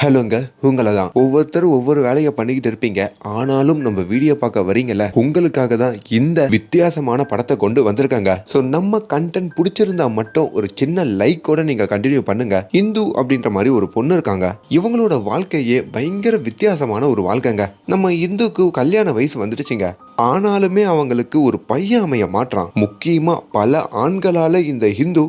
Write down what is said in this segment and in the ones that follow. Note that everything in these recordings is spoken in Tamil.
ஹலோங்க உங்களை தான் ஒவ்வொருத்தரும் ஒவ்வொரு வேலையை பண்ணிக்கிட்டு இருப்பீங்க. ஆனாலும் நம்ம வீடியோ பார்க்க வரீங்கல்ல? உங்களுக்காக தான் இந்த வித்தியாசமான படத்தை கொண்டு வந்திருக்காங்க. ஸோ நம்ம கண்டென்ட் பிடிச்சிருந்தா மட்டும் ஒரு சின்ன லைக்கோட நீங்க கண்டினியூ பண்ணுங்க. இந்து அப்படின்ற மாதிரி ஒரு பொண்ணு இருக்காங்க. இவங்களோட வாழ்க்கையே பயங்கர வித்தியாசமான ஒரு வாழ்க்கைங்க. நம்ம இந்துக்கு கல்யாண வயசு வந்துடுச்சுங்க. ஆனாலுமே அவங்களுக்கு ஒரு பையன் அமைய மாற்றான் முக்கியமா பல ஆண்களால இந்த ஹிந்து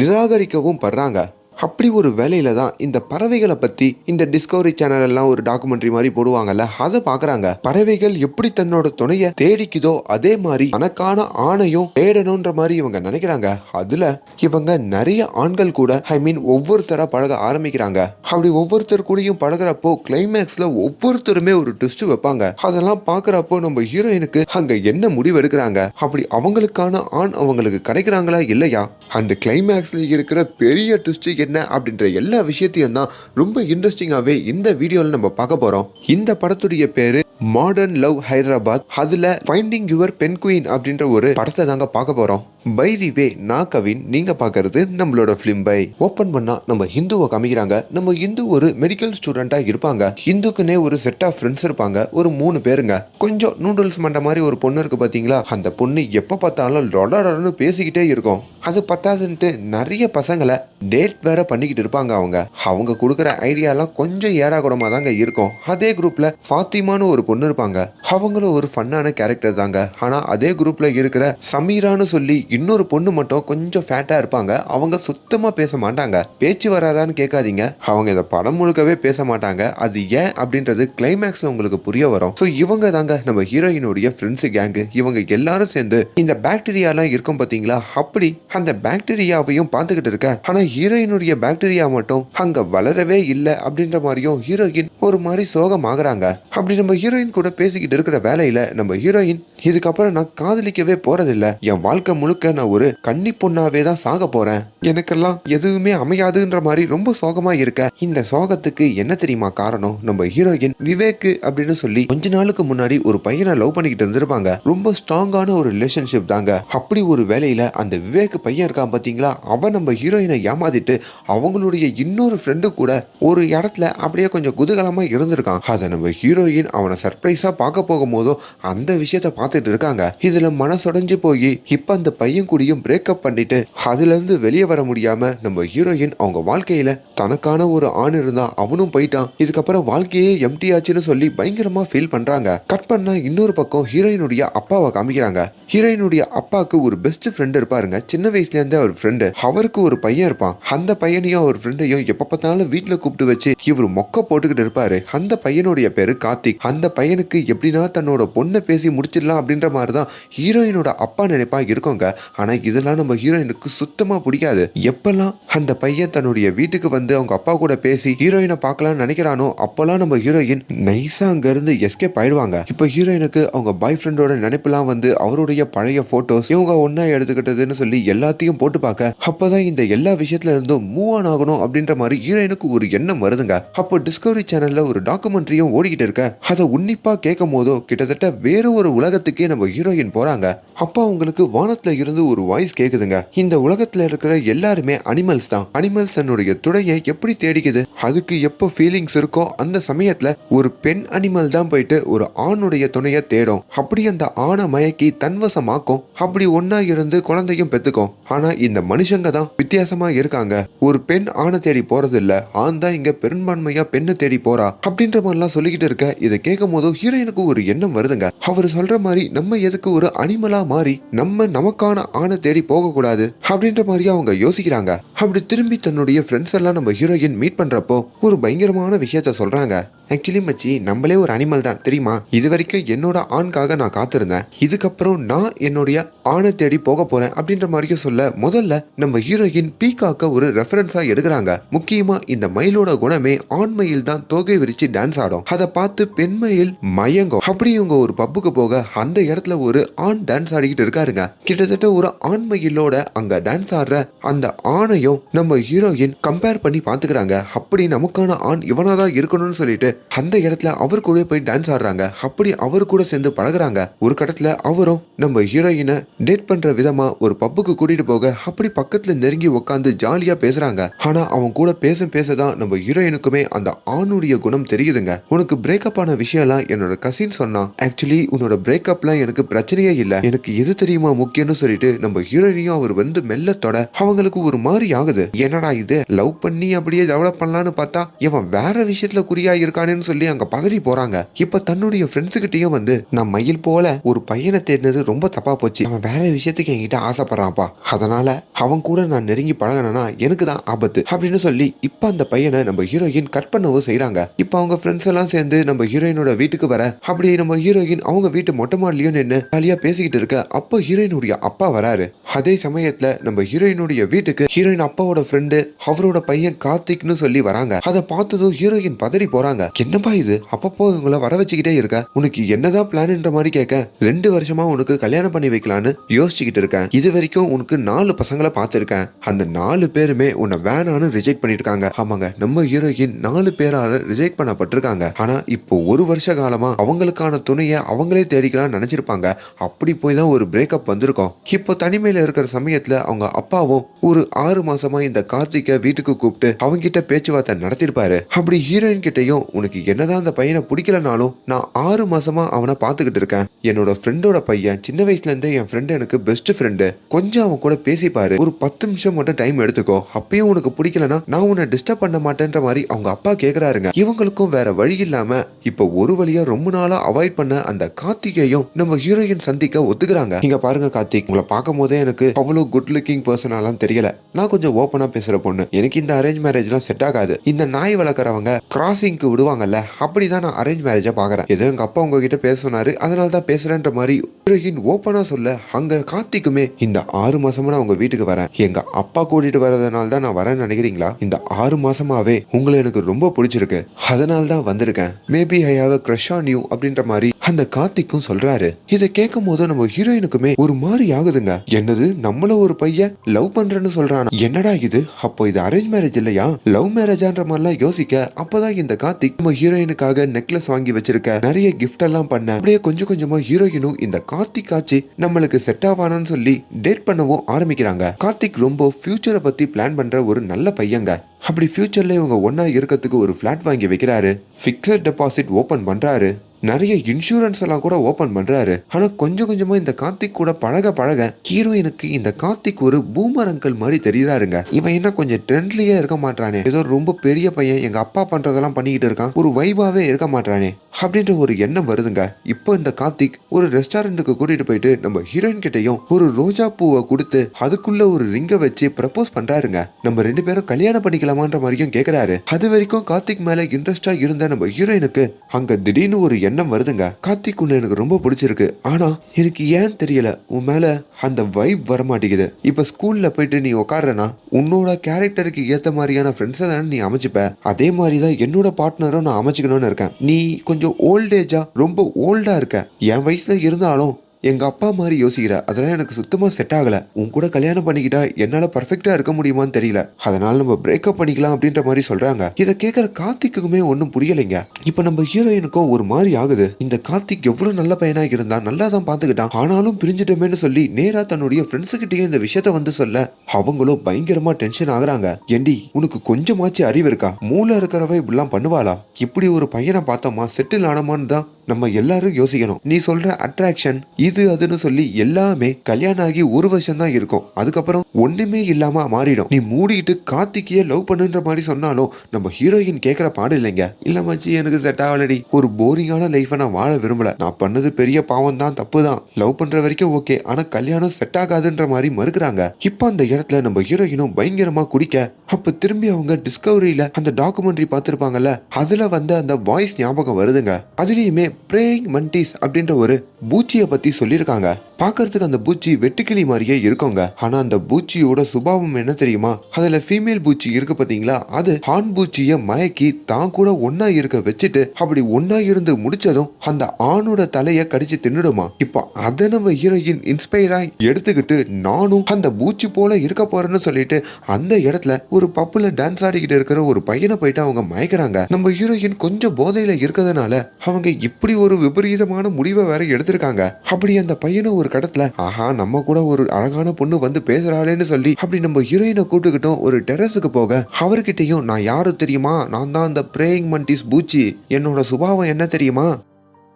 நிராகரிக்கவும் படுறாங்க. அப்படி ஒரு வேலையில தான் இந்த பறவைகளை பற்றி இந்த டிஸ்கவரி சேனல் எல்லாம் ஒரு டாக்குமெண்ட்ரி மாதிரி போடுவாங்கல்ல அதை பார்க்குறாங்க. பறவைகள் எப்படி தன்னோட துணையை தேடிக்குதோ அதே மாதிரி தனக்கான ஆணையும் தேடணுன்ற மாதிரி இவங்க நினைக்கிறாங்க. அதில் இவங்க நிறைய ஆண்கள் கூட ஐ மீன் ஒவ்வொருத்தராக பழக ஆரம்பிக்கிறாங்க. அப்படி ஒவ்வொருத்தர் கூடயும் பழகுறப்போ கிளைமேக்ஸில் ஒவ்வொருத்தருமே ஒரு ட்விஸ்ட் வைப்பாங்க. அதெல்லாம் பார்க்குறப்போ நம்ம ஹீரோயினுக்கு அங்கே என்ன முடிவு எடுக்கிறாங்க? அப்படி அவங்களுக்கான ஆண் அவங்களுக்கு கிடைக்கிறாங்களா இல்லையா? அண்ட் கிளைமேக்ஸ்ல இருக்கிற பெரிய ட்விஸ்ட் என்ன அப்படின்ற எல்லா விஷயத்தையும் தான் ரொம்ப இன்ட்ரெஸ்டிங்காகவே இந்த வீடியோவில் நம்ம பார்க்க போகிறோம் இந்த படத்துடைய பேர் மாடர்ன் லவ் ஹைதராபாத் அதில் ஃபைண்டிங் யுவர் பென் குயின் அப்படின்ற ஒரு படத்தை தாங்க பார்க்க போகிறோம் பை தி வே நான் கவின் நீங்கள் பார்க்கறது நம்மளோட ஃபிலிம் பை ஓப்பன் பண்ணால் நம்ம ஹிந்துவை காமிக்கிறாங்க. நம்ம ஹிந்து ஒரு மெடிக்கல் ஸ்டூடெண்ட்டாக இருப்பாங்க. ஹிந்துக்குன்னே ஒரு செட் ஆஃப் ஃப்ரெண்ட்ஸ் இருப்பாங்க. ஒரு மூணு பேருங்க. கொஞ்சம் நூடுல்ஸ் மண்ட மாதிரி ஒரு பொண்ணு இருக்குது பார்த்தீங்களா அந்த பொண்ணு எப்போ பார்த்தாலும் லொடன்னு பேசிக்கிட்டே இருக்கும். அது பத்தாதுன்ட்டு நிறைய பசங்களை டேட் வேற பண்ணிக்கிட்டு இருப்பாங்க அவங்க. அவங்க கொடுக்குற ஐடியாலாம் கொஞ்சம் ஏடா கூடமா தாங்க இருக்கும். அதே குரூப்பில் ஃபாத்திமான்னு ஒரு பொண்ணு இருப்பாங்க. அவங்களும் ஒரு ஃபன்னான கேரக்டர் தாங்க. ஆனால் அதே குரூப்பில் இருக்கிற சமீரான்னு சொல்லி இன்னொரு பொண்ணு மட்டும் கொஞ்சம் ஃபேட்டாக இருப்பாங்க. அவங்க சுத்தமாக பேச மாட்டாங்க. பேச்சு வராதான்னு கேட்காதீங்க. அவங்க இந்த படம் முழுக்கவே பேச மாட்டாங்க. அது ஏன் அப்படின்றது கிளைமேக்ஸில் உங்களுக்கு புரிய வரும். ஸோ இவங்க தாங்க நம்ம ஹீரோயினுடைய ஃப்ரெண்ட்ஸு கேங்கு இவங்க எல்லாரும் சேர்ந்து இந்த பாக்டீரியாலாம் இருக்கும் பார்த்தீங்களா? அப்படி அந்த பாக்டீரியாவையும் பார்த்துக்கிட்டு இருக்க. ஆனால் ஹீரோயினுடைய பாக்டீரியா மட்டும் அங்கே வளரவே இல்லை அப்படின்ற மாதிரியும் ஹீரோயின் ஒரு மாதிரி சோகம் ஆகிறாங்க அப்படி நம்ம ஹீரோயின் கூட பேசிக்கிட்டு இருக்கிற வேலையில் நம்ம ஹீரோயின் இதுக்கப்புறம் நான் காதலிக்கவே போறதில்ல. என் வாழ்க்கை முழுக்க நான் ஒரு கன்னி பொண்ணாவே தான் சாக போறேன். எனக்கெல்லாம் எதுவுமே அமையாதுன்ற மாதிரி ரொம்ப சோகமா இருக்க. இந்த சோகத்துக்கு என்ன தெரியுமா காரணம்? நம்ம ஹீரோயின் விவேக் அப்படின்னு சொல்லி கொஞ்ச நாளுக்கு முன்னாடி ஒரு பையனை லவ் பண்ணிக்கிட்டு இருந்திருப்பாங்க. ரொம்ப ஸ்ட்ராங்கான ஒரு ரிலேஷன்ஷிப் தாங்க. அப்படி ஒரு வேலையில அந்த விவேக் பையன் இருக்கான் பாத்தீங்களா? அவன் நம்ம ஹீரோயினை ஏமாத்திட்டு அவங்களுடைய இன்னொரு ஃப்ரெண்டு கூட ஒரு இடத்துல அப்படியே கொஞ்சம் குதூகலமா இருந்திருக்கான். அதை நம்ம ஹீரோயின் அவனை சர்ப்ரைஸா பார்க்க போகும்போதோ அந்த விஷயத்த பார்த்துட்டு இருக்காங்க. இதுல மனசுடைஞ்சு போய் இப்ப அந்த பையன் கூடயும் பிரேக்கப் பண்ணிட்டு அதுல இருந்து வெளியே வர முடியாம நம்ம ஹீரோயின் அவங்க வாழ்க்கையில தனக்கான ஒரு ஆண் இருந்தா அவனும் போயிட்டான். இதுக்கப்புறம் வாழ்க்கையே எம்டி ஆச்சுன்னு சொல்லி பயங்கரமா ஃபீல் பண்றாங்க. கட் பண்ணா இன்னொரு பக்கம் ஹீரோயினுடைய அப்பாவை காமிக்கிறாங்க. ஹீரோயினுடைய அப்பாவுக்கு ஒரு பெஸ்ட் ஃப்ரெண்ட் இருப்பாருங்க. சின்ன வயசுல இருந்தே அவர் ஃப்ரெண்டு அவருக்கு ஒரு பையன் இருப்பான். அந்த பையனையும் அவர் ஃப்ரெண்டையும் எப்ப பார்த்தாலும் வீட்டுல கூப்பிட்டு வச்சு இவர் மொக்க போட்டுக்கிட்டு இருப்பாரு. அந்த பையனுடைய பேரு கார்த்திக். அந்த பையனுக்கு எப்படின்னா தன்னோட பொண்ணை பேசி முடிச்சிடலாம் அப்படின்ற மாதிரி தான் ஹீரோயினோட அப்பா நினைப்பா இருக்கோங்க. ஆனால் இதெல்லாம் நம்ம ஹீரோயினுக்கு சுத்தமாக பிடிக்காது. எப்பெல்லாம் அந்த பையன் தன்னுடைய வீட்டுக்கு வந்து அவங்க அப்பா கூட பேசி ஹீரோயினை பார்க்கலாம்னு நினைக்கிறானோ அப்போல்லாம் நம்ம ஹீரோயின் நைஸாக அங்கேருந்து எஸ்கேப் ஆயிடுவாங்க. இப்போ ஹீரோயினுக்கு அவங்க பாய் ஃப்ரெண்டோட நினைப்பெல்லாம் வந்து அவருடைய பழைய ஃபோட்டோஸ் இவங்க ஒன்றா எடுத்துக்கிட்டதுன்னு சொல்லி எல்லாத்தையும் போட்டு பார்க்க அப்பதான் இந்த எல்லா விஷயத்துல இருந்தும் மூவ் ஆன் ஆகணும் அப்படின்ற மாதிரி ஹீரோயினுக்கு ஒரு எண்ணம் வருதுங்க. அப்போ டிஸ்கவரி சேனல்ல ஒரு டாக்குமெண்ட்ரியும் ஓடிக்கிட்டு இருக்க. அதை உன்னிப்பா கேட்கும் போதோ கிட்டத்தட்ட வேற ஒரு உலகத்துக்கு நம்ம ஹீரோயின் போறாங்க. அப்போ அவங்களுக்கு வானத்துல இருந்து ஒரு வாய்ஸ் கேக்குதுங்க. இந்த உலகத்துல இருக்கிற எல்லாருமே அனிமல்ஸ் தான். அனிமல்ஸ் தன்னுடைய துணையை எப்படி தேடிக்குது? அதுக்கு எப்போ ஃபீலிங்ஸ் இருக்கோ அந்த சமயத்துல ஒரு பெண் அனிமல் தான் போயிட்டு ஒரு ஆணுடைய துணையை தேடும். அப்படி அந்த ஆணை மயக்கி தன்வசமாக்கும். அப்படி ஒன்னா இருந்து குழந்தையும் பெத்துக்கும். ஆனா இந்த மனுஷங்க தான் வித்தியாசமா இருக்காங்க. ஒரு பெண் ஆணை தேடி போறது இல்ல ஆண் தான் இங்க பெரும்பான்மையா பெண்ணை தேடி போறா. அப்படின்ற மாதிரிலாம் சொல்லிக்கிட்டு இருக்க. இதை கேட்கும் போது ஹீரோயினுக்கு ஒரு எண்ணம் வருதுங்க. அவர் சொல்ற மாதிரி நம்ம எதுக்கு ஒரு அனிமலா மாறி நம்ம நமக்கான ஆணை தேடி போக கூடாது அப்படின்ற மாதிரி அவங்க யோசிக்கிறாங்க. அப்படி திரும்பி தன்னுடைய ஃப்ரெண்ட்ஸ் எல்லாம் நம்ம ஹீரோயின் மீட் பண்றப்போ ஒரு பயங்கரமான விஷயத்த சொல்றாங்க. ஆக்சுவலி மச்சி நம்மளே ஒரு அனிமல் தான் தெரியுமா? இது வரைக்கும் என்னோட ஆண்காக நான் காத்திருந்தேன். இதுக்கப்புறம் நான் என்னுடைய ஆணை தேடி போக போறேன் அப்படின்ற மாதிரியும் சொல்ல முதல்ல நம்ம ஹீரோயின் பீகாக்க ஒரு ரெஃபரன்ஸா எடுக்கிறாங்க. முக்கியமா இந்த மயிலோட குணமே ஆண் மயில் தான் தோகை விரிச்சு டான்ஸ் ஆடும். அதை பார்த்து பெண் மயில் மயங்கும். அப்படி இவங்க ஒரு பப்புக்கு போக அந்த இடத்துல ஒரு ஆண் டான்ஸ் ஆடிக்கிட்டு இருக்காருங்க. கிட்டத்தட்ட ஒரு ஆண் மயிலோட அங்க டான்ஸ் ஆடுற அந்த ஆணையும் நம்ம ஹீரோயின் கம்பேர் பண்ணி பாத்துக்கிறாங்க அப்படி நமக்கான ஆண் இவனாதான் இருக்கணும்னு சொல்லிட்டு அந்த இடத்துல அவர் கூட போய் டான்ஸ் ஆடுறாங்க. அப்படி அவர் கூட சேர்ந்து பழகுறாங்க. ஒரு கட்டத்துல அவரும் நம்ம ஹீரோயினை டேட் பண்ற விதமா ஒரு பப்புக்கு கூட்டிட்டு போக அப்படி பக்கத்துல நெருங்கி உட்காந்து ஜாலியா பேசுறாங்க. ஆனா அவன் கூட பேச பேசதான் நம்ம ஹீரோயினுக்குமே அந்த ஆணுடைய குணம் தெரியுதுங்க. உனக்கு பிரேக்கப் ஆன விஷயம்லாம் என்னோட கசின் சொன்னான் ஆக்சுவலி உன்னோட பிரேக்கப்லாம் எனக்கு பிரச்சனையே இல்ல. எனக்கு எது தெரியுமா முக்கியம்னு சொல்லிட்டு நம்ம ஹீரோயினையும் அவர் வந்து மெல்ல தொட அவங்களுக்கு ஒரு மாதிரி ஆகுது. என்னடா இது? லவ் பண்ணி அப்படியே டெவலப் பண்ணலான்னு பார்த்தா இவன் வேற விஷயத்துல குறியா போறேன்னு சொல்லி அங்க பதறி போறாங்க. இப்ப தன்னுடைய ஃப்ரெண்ட்ஸுகிட்டயும் வந்து நான் மயில் போல ஒரு பையனை தேடினது ரொம்ப தப்பா போச்சு. அவன் வேற விஷயத்துக்கு என்கிட்ட ஆசைப்படுறான்ப்பா. அதனால அவன் கூட நான் நெருங்கி பழகினா எனக்கு தான் ஆபத்து. அப்படின்னு சொல்லி இப்ப அந்த பையனை நம்ம ஹீரோயின் கட் பண்ணவும் செய்யறாங்க இப்ப அவங்க ஃப்ரெண்ட்ஸ் எல்லாம் சேர்ந்து நம்ம ஹீரோயினோட வீட்டுக்கு வர அப்படி நம்ம ஹீரோயின் அவங்க வீட்டு மொட்டை மாடலையும் நின்று ஜாலியா பேசிக்கிட்டு இருக்க அப்போ ஹீரோயினுடைய அப்பா வராரு. அதே சமயத்துல நம்ம ஹீரோயினுடைய வீட்டுக்கு ஹீரோயின் அப்பாவோட ஃப்ரெண்டு அவரோட பையன் கார்த்திக்னு சொல்லி வராங்க. அதை பார்த்ததும் ஹீரோயின் பதறி போறாங்க. என்னப்பா இது? அப்பப்போ இவங்கள வர வச்சுக்கிட்டே இருக்க. உனக்கு என்னதான் பிளான்ன்ற மாதிரி கேட்க ரெண்டு வருஷமா உனக்கு கல்யாணம் பண்ணி வைக்கலான்னு யோசிச்சுக்கிட்டு இருக்கேன். இது வரைக்கும் உனக்கு நாலு பசங்களை பார்த்துருக்கேன். அந்த நாலு பேருமே உன்னை வேணான்னு ரிஜெக்ட் பண்ணிருக்காங்க. ஆமாங்க நம்ம ஹீரோயின் நாலு பேரால ரிஜெக்ட் பண்ணப்பட்டிருக்காங்க. ஆனா இப்போ ஒரு வருஷ காலமா அவங்களுக்கான துணையை அவங்களே தேடிக்கலாம்னு நினைச்சிருப்பாங்க. அப்படி போய் தான் ஒரு பிரேக்கப் வந்திருக்கோம். இப்போ தனிமையில இருக்கிற சமயத்துல அவங்க அப்பாவும் ஒரு ஆறு மாசமா இந்த கார்த்திகை வீட்டுக்கு கூப்பிட்டு அவங்க கிட்ட பேச்சுவார்த்தை நடத்திருப்பாரு. அப்படி ஹீரோயின் கிட்டையும் உனக்கு என்னதான் அந்த பையனை பிடிக்கலனாலும் நான் ஆறு மாசமா அவனை பார்த்துக்கிட்டு இருக்கேன். என்னோட ஃப்ரெண்டோட பையன் சின்ன வயசுல இருந்தே என் ஃப்ரெண்டு எனக்கு பெஸ்ட் ஃப்ரெண்டு கொஞ்சம் அவன் கூட பேசிப்பாரு. ஒரு பத்து நிமிஷம் மட்டும் டைம் எடுத்துக்கோ. அப்பயும் உனக்கு பிடிக்கலனா நான் உன்னை டிஸ்டர்ப் பண்ண மாட்டேன்ற மாதிரி அவங்க அப்பா கேக்குறாருங்க. இவங்களுக்கும் வேற வழி இல்லாம இப்போ ஒரு வழியா ரொம்ப நாளா அவாய்ட் பண்ண அந்த கார்த்திகையும் நம்ம ஹீரோயின் சந்திக்க ஒத்துக்கிறாங்க. நீங்க பாருங்க கார்த்திக் உங்களை பார்க்கும் போதே எனக்கு அவ்வளவு குட் லுக்கிங் பர்சனாலாம் தெரியல. நான் கொஞ்சம் ஓப்பனா பேசுற பொண்ணு. எனக்கு இந்த அரேஞ்ச் மேரேஜ்லாம் செட் ஆகாது. இந்த நாய் வளர்க்குறவங்க கிராசிங்க்கு விடுவாங்கல்ல அப்படிதான் நான் அரேஞ்ச் மேரேஜா பார்க்குறேன். ஏதோ எங்கள் அப்பா உங்ககிட்ட பேச சொன்னாரு. அதனால தான் பேசுறேன்ற மாதிரி ஹீரோயின் ஓப்பனாக சொல்ல அங்கே கார்த்திக்குமே இந்த ஆறு மாசமா நான் உங்க வீட்டுக்கு வரேன். எங்க அப்பா கூட்டிட்டு வரதுனால தான் நான் வரேன்னு நினைக்கிறீங்களா? இந்த ஆறு மாசமாவே உங்களை எனக்கு ரொம்ப பிடிச்சிருக்கு. அதனால தான் வந்திருக்கேன் maybe I have crush on you அப்படின்ற மாதிரி அந்த கார்த்திக்கும் சொல்றாரு இதை கேட்கும் போது நம்ம ஹீரோயினுக்குமே ஒரு மாதிரி ஆகுதுங்க. என்னது நம்மள ஒரு பையன் லவ் பண்றேன்னு சொல்றான்? என்னடா இது? அப்போ இது அரேஞ்ச் மேரேஜ் இல்லையா? லவ் மேரேஜான்ற மாதிரிலாம் யோசிக்க அப்பதான் இந்த கார்த்திக் நம்ம ஹீரோயினுக்காக நெக்லஸ் வாங்கி வச்சிருக்க நிறைய கிஃப்ட் எல்லாம் பண்ண அப்படியே கொஞ்சம் கொஞ்சமா ஹீரோயினும் இந்த கார்த்திக் ஆச்சு நம்மளுக்கு செட் ஆவானான்னு சொல்லி டேட் பண்ணவும் ஆரம்பிக்கிறாங்க. கார்த்திக் ரொம்ப ஃபியூச்சரை பத்தி பிளான் பண்ற ஒரு நல்ல பையங்க. அப்படி ஃபியூச்சர்ல இவங்க ஒன்னா இருக்கிறதுக்கு ஒரு ஃபிளாட் வாங்கி வைக்கிறாரு. ஃபிக்ஸட் டெபாசிட் ஓபன் பண்றாரு. நிறைய இன்சூரன்ஸ் எல்லாம் கூட ஓபன் பண்றாரு. ஆனா கொஞ்சம் கொஞ்சமா இந்த கார்த்திக் கூட பழக பழக ஹீரோயினுக்கு இந்த கார்த்திக் ஒரு பூமர் அங்கிள் மாதிரி தெரியறாருங்க. இவன் என்ன கொஞ்சம் ட்ரெண்ட்லியே இருக்க மாட்டானே ஏதோ ரொம்ப பெரிய பையன் எங்க அப்பா பண்றதெல்லாம் பண்ணிக்கிட்டு இருக்கான். ஒரு வைபாவே இருக்க மாட்டானே அப்படின்ற ஒரு எண்ணம் வருதுங்க. இப்போ இந்த கார்த்திக் ஒரு ரெஸ்டாரண்ட்டுக்கு கூட்டிட்டு போயிட்டு நம்ம ஹீரோயின் கிட்டையும் ஒரு ரோஜா பூவை கொடுத்து அதுக்குள்ள ஒரு ரிங்கை வச்சு ப்ரப்போஸ் பண்றாருங்க. நம்ம ரெண்டு பேரும் கல்யாணம் பண்ணிக்கலாமான்ற மாதிரியும் கேக்குறாரு. அது வரைக்கும் கார்த்திக் மேல இன்ட்ரெஸ்டா இருந்த நம்ம ஹீரோயினுக்கு அங்க திடீர்னு ஒரு எண்ணம் வருதுங்க. கார்த்திக் உன்னை எனக்கு ரொம்ப பிடிச்சிருக்கு. ஆனா எனக்கு ஏன் தெரியல? உன் மேல அந்த வைப் வர மாட்டேங்குது இப்ப ஸ்கூல்ல போயிட்டு நீ உட்காடுறனா உன்னோட கேரக்டருக்கு ஏத்த மாதிரியான ஃப்ரெண்ட்ஸை தானே நீ அமைச்சுப்ப. அதே மாதிரி தான் என்னோட பார்ட்னரும் நான் அமைச்சுக்கணும்னு இருக்கேன். நீ கொஞ்சம் ஓல்டேஜா ரொம்ப ஓல்டா இருக்க. என் வயசுல இருந்தாலும் எங்கள் அப்பா மாதிரி யோசிக்கிற. அதெல்லாம் எனக்கு சுத்தமாக செட் ஆகலை. உன் கூட கல்யாணம் பண்ணிக்கிட்டா என்னால் பர்ஃபெக்டாக இருக்க முடியுமான்னு தெரியல. அதனால் நம்ம பிரேக்கப் பண்ணிக்கலாம் அப்படின்ற மாதிரி சொல்கிறாங்க இதை கேட்குற கார்த்திக்குமே ஒன்றும் புரியலைங்க. இப்போ நம்ம ஹீரோயினுக்கும் ஒரு மாதிரி ஆகுது. இந்த கார்த்திக் எவ்வளோ நல்ல பையனாக இருந்தா நல்லா தான் பார்த்துக்கிட்டான் ஆனாலும் பிரிஞ்சிட்டோமேன்னு சொல்லி நேராக தன்னுடைய ஃப்ரெண்ட்ஸுக்கிட்டேயே இந்த விஷயத்த வந்து சொல்ல அவங்களும் பயங்கரமாக டென்ஷன் ஆகுறாங்க. ஏண்டி உனக்கு கொஞ்சமாச்சு அறிவு இருக்கா? மூளை இருக்கிறவ இப்படிலாம் பண்ணுவாளா? இப்படி ஒரு பையனை பார்த்தோமா? செட்டில் ஆனமான்னு தான் நம்ம எல்லாரும் யோசிக்கணும். நீ சொல்ற அட்ராக்ஷன் இது அதுன்னு சொல்லி எல்லாமே கல்யாணம் ஆகி ஒரு வருஷம் தான் இருக்கும். அதுக்கப்புறம் ஒண்ணுமே இல்லாம மாறிடும். நீ மூடிட்டு கார்த்திக்கிய லவ் பண்ணுன்ற மாதிரி சொன்னாலும் நம்ம ஹீரோயின் கேட்கற பாடு இல்லைங்க. இல்ல மச்சி எனக்கு செட் ஆகலடி. ஒரு போரிங்கான லைஃபை நான் வாழ விரும்பல. நான் பண்ணது பெரிய பாவம் தான் தப்பு தான் லவ் பண்ற வரைக்கும் ஓகே ஆனா கல்யாணம் செட் ஆகாதுன்ற மாதிரி மறுக்கிறாங்க. இப்போ அந்த இடத்துல நம்ம ஹீரோயினும் பயங்கரமா குடிக்க அப்ப திரும்பி அவங்க டிஸ்கவரியில அந்த டாக்குமெண்ட்ரி பார்த்திருப்பாங்கல்ல அதுல வந்த அந்த வாய்ஸ் ஞாபகம் வருதுங்க. அதுலயுமே பிரேயிங் மண்டிஸ் அப்படின்ற ஒரு பூச்சியை பத்தி சொல்லியிருக்காங்க. பார்க்கறதுக்கு அந்த பூச்சி வெட்டுக்கிளி மாதிரியே இருக்குங்க. ஆனா அந்த பூச்சியோட சுபாவம் என்ன தெரியுமா? அதுல ஃபீமேல் பூச்சி இருக்கு பாத்தீங்களா? அது ஆண் பூச்சிய மயக்கி தான் கூட ஒன்னா இருக்க வச்சுட்டு அப்படி ஒன்னா இருந்து முடிச்சதும் அந்த ஆணோட தலைய கடிச்சு தின்னுடுமா? இப்போ அதை நம்ம ஹீரோயின் இன்ஸ்பயராக எடுத்துக்கிட்டு நானும் அந்த பூச்சி போல இருக்க போறேன்னு சொல்லிட்டு அந்த இடத்துல ஒரு பப்புல டான்ஸ் ஆடிக்கிட்டு இருக்கிற ஒரு பையனை போயிட்டு அவங்க மயக்கிறாங்க. நம்ம ஹீரோயின் கொஞ்சம் போதையில இருக்கிறதுனால அவங்க இப்படி ஒரு விபரீதமான முடிவை வேற எடுத்திருக்காங்க. அப்படி அந்த பையனை ஒரு கடத்துல ஆஹா நம்ம கூட ஒரு அழகான பொண்ணு வந்து பேசுறாளேன்னு சொல்லி அப்படி நம்ம ஹீரோயினை கூப்பிட்டுக்கிட்டோம் ஒரு டெரஸுக்கு போக அவர்கிட்டயும் நான் யாரு தெரியுமா? நான் தான் அந்த பிரேயிங் மண்டிஸ் பூச்சி. என்னோட சுபாவம் என்ன தெரியுமா?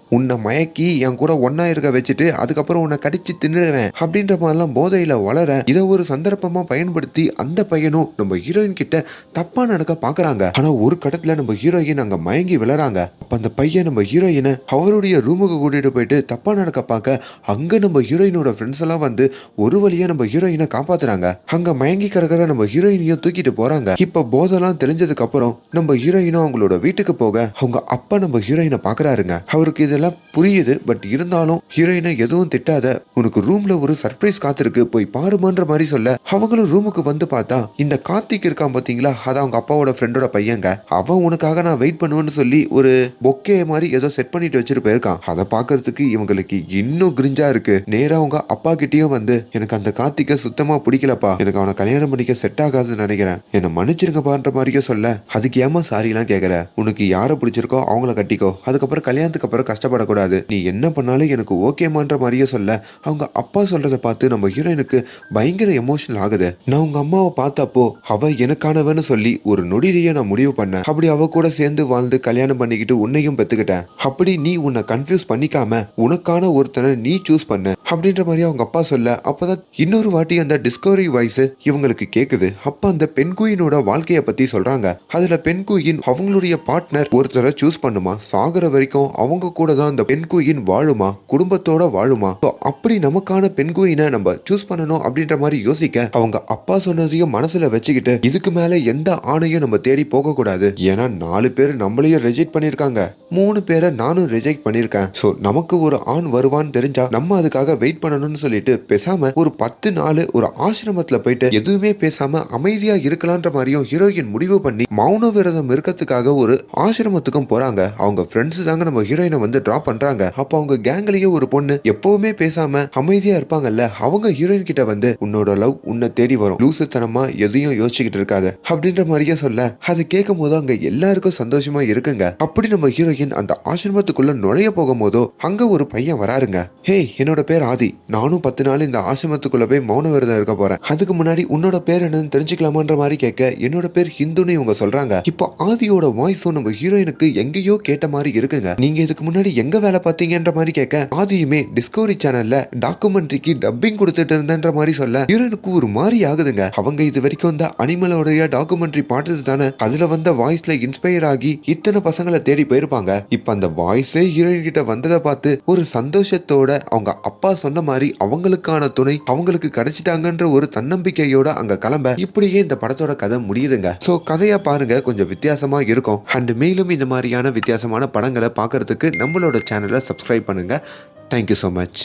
உன்னை மயக்கி என் கூட ஒன்னா இருக்க வச்சுட்டு அதுக்கப்புறம் உன்னை கடிச்சு தின்னுடுவேன் அப்படின்ற மாதிரிலாம் போதையில வளர இதை ஒரு சந்தர்ப்பமா பயன்படுத்தி அந்த பையனும் நம்ம ஹீரோயின் கிட்ட தப்பா நடக்க பாக்குறாங்க. ஆனா ஒரு கடத்துல நம்ம ஹீரோயின் அங்க மயங்கி விழறாங்க. அப்ப அந்த பையன் நம்ம ஹீரோயினை அவருடைய ரூமுக்கு கூட்டிட்டு போயிட்டு தப்பா நடக்க பார்க்க அங்க நம்ம ஹீரோயினோட ஃப்ரெண்ட்ஸ் எல்லாம் வந்து ஒரு வழியா நம்ம ஹீரோயினை காப்பாத்துறாங்க. அங்க மயங்கி கிடக்கிற நம்ம ஹீரோயினையும் தூக்கிட்டு போறாங்க. இப்ப போதெல்லாம் தெரிஞ்சதுக்கு அப்புறம் நம்ம ஹீரோயினும் அவங்களோட வீட்டுக்கு போக அவங்க அப்பா நம்ம ஹீரோயினை பாக்குறாருங்க. அவருக்கு இது இதெல்லாம் புரியுது பட் இருந்தாலும் ஹீரோயினை எதுவும் திட்டாத உனக்கு ரூம்ல ஒரு சர்ப்ரைஸ் காத்திருக்கு போய் பாருமான்ற மாதிரி சொல்ல அவங்களும் ரூமுக்கு வந்து பார்த்தா இந்த கார்த்திக் இருக்கான் பாத்தீங்களா அதான் அவங்க அப்பாவோட ஃப்ரெண்டோட பையங்க. அவன் உனக்காக நான் வெயிட் பண்ணுவேன்னு சொல்லி ஒரு பொக்கே மாதிரி ஏதோ செட் பண்ணிட்டு வச்சுட்டு போயிருக்கான் அதை பாக்குறதுக்கு இவங்களுக்கு இன்னும் கிரிஞ்சா இருக்கு. நேரா அவங்க அப்பா கிட்டயும் வந்து எனக்கு அந்த கார்த்திக்க சுத்தமா பிடிக்கலப்பா. எனக்கு அவனை கல்யாணம் பண்ணிக்க செட் ஆகாதுன்னு நினைக்கிறேன். என்னை மன்னிச்சிருங்கப்பான்ற மாதிரியே சொல்ல அதுக்கு ஏமா எல்லாம் கேட்கல உனக்கு யாரை பிடிச்சிருக்கோ அவங்கள கட்டிக்கோ. அதுக்கப்புறம் கல்யாணத்துக்கு அப்புறம் கஷ்டம் கஷ்டப்படக்கூடாது. நீ என்ன பண்ணாலும் எனக்கு ஓகேமான்ற மாதிரியே சொல்ல. அவங்க அப்பா சொல்றதை பார்த்து நம்ம ஹீரோயினுக்கு பயங்கர எமோஷனல் ஆகுது. நான் உங்க அம்மாவை பார்த்தப்போ அவ எனக்கானவன்னு சொல்லி ஒரு நொடியிலேயே நான் முடிவு பண்ணேன். அப்படி அவ கூட சேர்ந்து வாழ்ந்து கல்யாணம் பண்ணிக்கிட்டு உன்னையும் பெத்துக்கிட்டேன். அப்படி நீ உன்னை கன்ஃபியூஸ் பண்ணிக்காம உனக்கான ஒருத்தனை நீ சூஸ் பண்ண. அப்படின்ற மாதிரி அவங்க அப்பா சொல்ல அப்பதான் இன்னொரு வாட்டி அந்த டிஸ்கவரி வாய்ஸ் இவங்களுக்கு கேக்குது. அப்ப அந்த பெண்குயினோட வாழ்க்கைய பத்தி சொல்றாங்க. அதுல பெண் குயின் அவங்களுடைய பார்ட்னர் ஒருத்தரை சூஸ் பண்ணுமா? சாகுற வரைக்கும் அவங்க கூட தான் அந்த பெண் குயின் வாழுமா? குடும்பத்தோட வாழுமா? அப்படி நமக்கான பெண் குயினை நம்ம சூஸ் பண்ணணும் அப்படின்ற மாதிரி யோசிக்க அவங்க அப்பா சொன்னதையும் மனசுல வச்சுக்கிட்டு இதுக்கு மேல எந்த ஆணையும் நம்ம தேடி போக கூடாது ஏன்னா நாலு பேர் நம்மளையும் ரிஜெக்ட் பண்ணிருக்காங்க மூணு பேரை நானும் ரிஜெக்ட் பண்ணிருக்கேன் சோ நமக்கு ஒரு ஆண் வருவான்னு தெரிஞ்சா நம்ம அதுக்காக வெயிட் பண்ணணும்னு சொல்லிட்டு பேசாம ஒரு பத்து நாள் ஒரு ஆசிரமத்துல போயிட்டு எதுவுமே பேசாம அமைதியா இருக்கலான்ற மாதிரியும் ஹீரோயின் முடிவு பண்ணி மௌன விரதம் இருக்கிறதுக்காக ஒரு ஆசிரமத்துக்கும் போறாங்க. அவங்க ஃப்ரெண்ட்ஸ் தாங்க நம்ம ஹீரோயினை வந்து டிராப் பண்றாங்க. அப்போ அவங்க கேங்லயே ஒரு பொண்ணு எப்பவுமே பேசாம அமைதியா இருப்பாங்கல்ல? அவங்க ஹீரோயின் கிட்ட வந்து உன்னோட லவ் உன்னை தேடி வரும். லூசுத்தனமா எதையும் யோசிச்சுக்கிட்டு இருக்காது. அப்படின்ற மாதிரியே சொல்ல அதை கேட்கும் போது அங்க எல்லாருக்கும் சந்தோஷமா இருக்குங்க. அப்படி நம்ம ஹீரோயின் அந்த ஆசிரமத்துக்குள்ள நுழைய போகும் போதோ அங்க ஒரு பையன் வராருங்க. ஹே என்னோட பேர் ஆதி. நானும் பத்து நாள் இந்த ஆசிரமத்துக்குள்ள போய் மௌன விரதம் இருக்க போறேன். அதுக்கு முன்னாடி உன்னோட பேர் என்னன்னு தெரிஞ்சுக்கலாமான்ற மாதிரி கேட்க என்னோட பேர் ஹிந்துன்னு இவங்க சொல்றாங்க. இப்போ ஆதியோட வாய்ஸும் நம்ம ஹீரோயினுக்கு எங்கேயோ கேட்ட மாதிரி இருக்குங்க. நீங்க இதுக்கு முன்னாடி எங்க வேலை பார்த்தீங்கன்ற மாதிரி கேட்க ஆதியுமே டிஸ்கவரி சேனல்ல டாக்குமெண்ட்ரிக்கு டப்பிங் கொடுத்துட்டு இருந்தன்ற மாதிரி சொல்ல ஹீரோனுக்கு ஒரு மாதிரி ஆகுதுங்க. அவங்க இது வரைக்கும் இந்த அனிமலோடைய டாக்குமெண்ட்ரி பாட்டது தானே. அதுல வந்த வாய்ஸ்ல இன்ஸ்பயர் ஆகி இத்தனை பசங்களை தேடி போயிருப்பாங்க. இப்ப அந்த வாய்ஸே ஹீரோயின் கிட்ட வந்ததை பார்த்து ஒரு சந்தோஷத்தோட அவங்க அப்பா சொன்ன மாதிரி அவங்களுக்கான துணை அவங்களுக்கு கிடைச்சிட்டாங்கன்ற ஒரு தன்னம்பிக்கையோட அங்க கிளம்ப இப்படியே இந்த படத்தோட கதை முடியுதுங்க. சோ கதையா பாருங்க. கொஞ்சம் வித்தியாசமா இருக்கும். அண்ட் மேலும் இந்த மாதிரியான வித்தியாசமான படங்களை பார்க்கறதுக்கு நம்மளோட சேனலை சப்ஸ்கிரைப் பண்ணுங்க. Thank you so much